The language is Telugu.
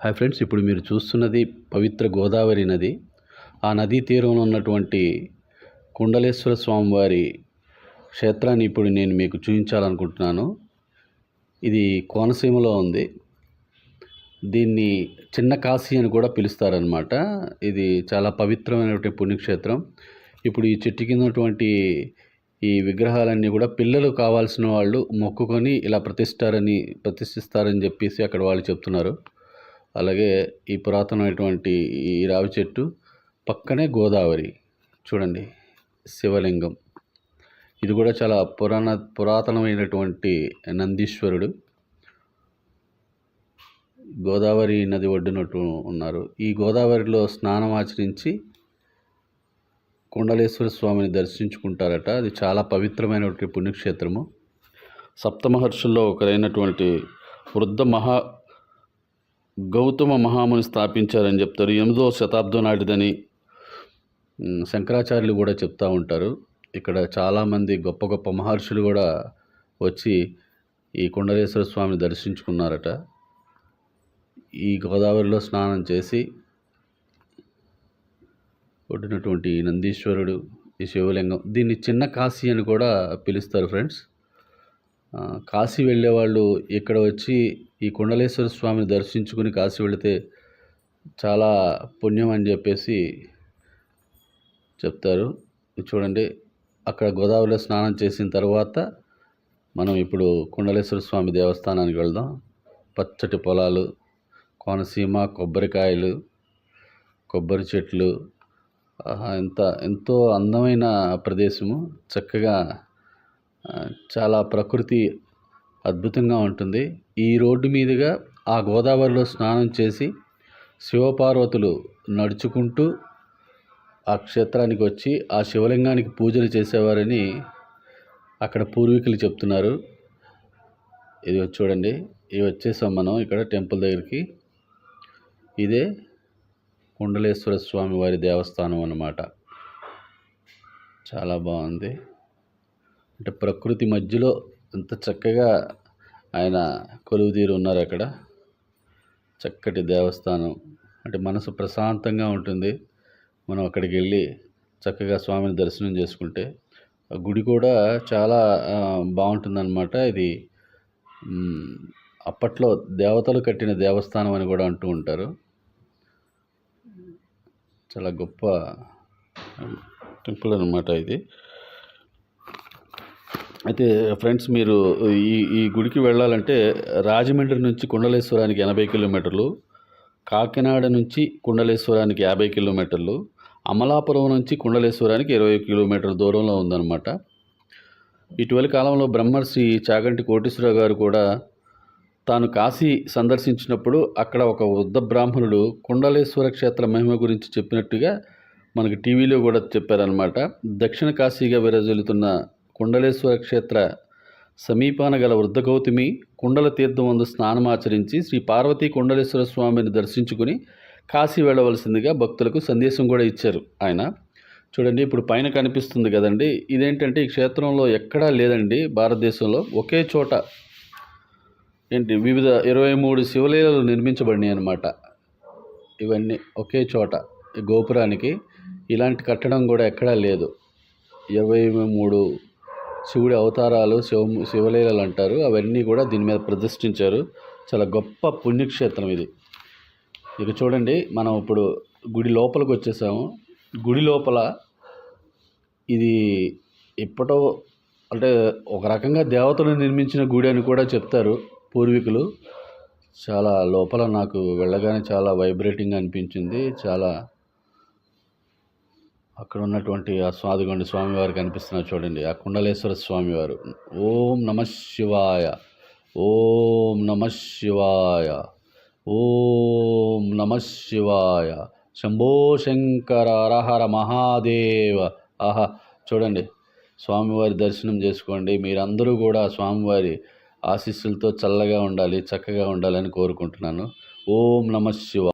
హాయ్ ఫ్రెండ్స్ ఇప్పుడు మీరు చూస్తున్నది పవిత్ర గోదావరి నది. ఆ నదీ తీరంలో ఉన్నటువంటి కుండలేశ్వర స్వామివారి క్షేత్రాన్ని ఇప్పుడు నేను మీకు చూపించాలనుకుంటున్నాను. ఇది కోనసీమలో ఉంది. దీన్ని చిన్న కాశీ అని కూడా పిలుస్తారనమాట ఇది చాలా పవిత్రమైనటువంటి పుణ్యక్షేత్రం. ఇప్పుడు ఈ చెట్టు కింద ఉన్నటువంటి ఈ విగ్రహాలన్నీ కూడా పిల్లలు కావాల్సిన వాళ్ళు మొక్కుకొని ఇలా ప్రతిష్టారని ప్రతిష్ఠిస్తారని చెప్పేసి అక్కడ వాళ్ళు చెప్తున్నారు. అలాగే ఈ పురాతనమైనటువంటి ఈ రావి చెట్టు పక్కనే గోదావరి. చూడండి శివలింగం. ఇది కూడా చాలా పురాణ పురాతనమైనటువంటి నందీశ్వరుడు. గోదావరి నది ఒడ్డునట్టు ఉన్నారు. ఈ గోదావరిలో స్నానం ఆచరించి కుండలేశ్వర స్వామిని దర్శించుకుంటారట. అది చాలా పవిత్రమైనటువంటి పుణ్యక్షేత్రము. సప్తమహర్షుల్లో ఒకరైనటువంటి వృద్ధ మహా గౌతమ మహాముని స్థాపించారని చెప్తారు. ఎనిమిదో శతాబ్దం నాటిదని శంకరాచార్యులు కూడా చెప్తూ ఉంటారు. ఇక్కడ చాలామంది గొప్ప గొప్ప మహర్షులు కూడా వచ్చి ఈ కొండలేశ్వర స్వామిని దర్శించుకున్నారట. ఈ గోదావరిలో స్నానం చేసి పుట్టినటువంటి నందీశ్వరుడు ఈ శివలింగం దీన్ని చిన్న కాశీ అని కూడా పిలుస్తారు ఫ్రెండ్స్. కాశీ వెళ్ళే వాళ్ళు ఇక్కడ వచ్చి ఈ కుండలేశ్వర స్వామిని దర్శించుకుని కాశీ వెళితే చాలా పుణ్యం అని చెప్పేసి చెప్తారు. చూడండి అక్కడ గోదావరిలో స్నానం చేసిన తర్వాత మనం ఇప్పుడు కుండలేశ్వర స్వామి దేవస్థానానికి వెళ్దాం. పచ్చటి పొలాలు కోనసీమ కొబ్బరికాయలు కొబ్బరి చెట్లు ఎంత ఎంతో అందమైన ప్రదేశము. చక్కగా చాలా ప్రకృతి అద్భుతంగా ఉంటుంది. ఈ రోడ్డు మీదుగా ఆ గోదావరిలో స్నానం చేసి శివపార్వతులు నడుచుకుంటూ ఆ క్షేత్రానికి వచ్చి ఆ శివలింగానికి పూజలు చేసేవారని అక్కడ పూర్వీకులు చెప్తున్నారు. ఇది చూడండి. ఇది వచ్చేసాం మనం ఇక్కడ టెంపుల్ దగ్గరికి. ఇదే కుండలేశ్వర స్వామి వారి దేవస్థానం అన్నమాట. చాలా బాగుంది. అంటే ప్రకృతి మధ్యలో ఎంత చక్కగా ఆయన కొలువుదీరు ఉన్నారు అక్కడ. చక్కటి దేవస్థానం. అంటే మనసు ప్రశాంతంగా ఉంటుంది. మనం అక్కడికి వెళ్ళి చక్కగా స్వామిని దర్శనం చేసుకుంటే ఆ గుడి కూడా చాలా బాగుంటుందన్నమాట. ఇది అప్పట్లో దేవతలు కట్టిన దేవస్థానం అని కూడా అంటూ ఉంటారు. చాలా గొప్ప టెంపుల్ అనమాట ఇది. అయితే ఫ్రెండ్స్ మీరు ఈ ఈ గుడికి వెళ్ళాలంటే రాజమండ్రి నుంచి కుండలేశ్వరానికి ఎనభై కిలోమీటర్లు కాకినాడ నుంచి కుండలేశ్వరానికి యాభై కిలోమీటర్లు అమలాపురం నుంచి కుండలేశ్వరానికి ఇరవై కిలోమీటర్ల దూరంలో ఉందన్నమాట. ఇటీవలి కాలంలో బ్రహ్మర్షి చాగంటి కోటేశ్వరరావు గారు కూడా తాను కాశీ సందర్శించినప్పుడు అక్కడ ఒక వృద్ధ బ్రాహ్మణుడు కుండలేశ్వర క్షేత్ర మహిమ గురించి చెప్పినట్టుగా మనకి టీవీలో కూడా చెప్పారనమాట దక్షిణ కాశీగా విరజిల్లుతున్న కుండలేశ్వర క్షేత్ర సమీపాన గల వృద్ధ గౌతమి కుండల తీర్థం వందు స్నానమాచరించి శ్రీ పార్వతీ కుండలేశ్వర స్వామిని దర్శించుకుని కాశీ వెళ్ళవలసిందిగా భక్తులకు సందేశం కూడా ఇచ్చారు ఆయన. చూడండి ఇప్పుడు పైన కనిపిస్తుంది కదండి. ఇదేంటంటే ఈ క్షేత్రంలో ఎక్కడా లేదండి భారతదేశంలో. ఒకే చోట ఏంటి వివిధ ఇరవై మూడు శివలీలలు నిర్మించబడినాయి అన్నమాట. ఇవన్నీ ఒకే చోట ఈ గోపురానికి. ఇలాంటి కట్టడం కూడా ఎక్కడా లేదు. ఇరవై మూడు శివుడి అవతారాలు శివ శివలీలలు అంటారు. అవన్నీ కూడా దీని మీద ప్రదర్శించారు చాలా గొప్ప పుణ్యక్షేత్రం ఇది. ఇక చూడండి మనం ఇప్పుడు గుడి లోపలికి వచ్చేసాము. గుడి లోపల ఇది ఎప్పటో అంటే ఒక రకంగా దేవతలు నిర్మించిన గుడి అని కూడా చెప్తారు పూర్వీకులు. చాలా లోపల నాకు వెళ్ళగానే చాలా వైబ్రేటింగ్ అనిపించింది. చాలా అక్కడ ఉన్నటువంటి ఆ స్వాదిగొండి స్వామివారు కనిపిస్తున్నారు చూడండి. ఆ కుండలేశ్వర స్వామివారు. ఓం నమ శివాయ. ఓం నమ శివాయ. ఓం నమ శివాయ. శంభో శంకర హరహర మహాదేవ. ఆహా చూడండి. స్వామివారి దర్శనం చేసుకోండి. మీరందరూ కూడా స్వామివారి ఆశీస్సులతో చల్లగా ఉండాలి చక్కగా ఉండాలని కోరుకుంటున్నాను. ఓం నమ శివ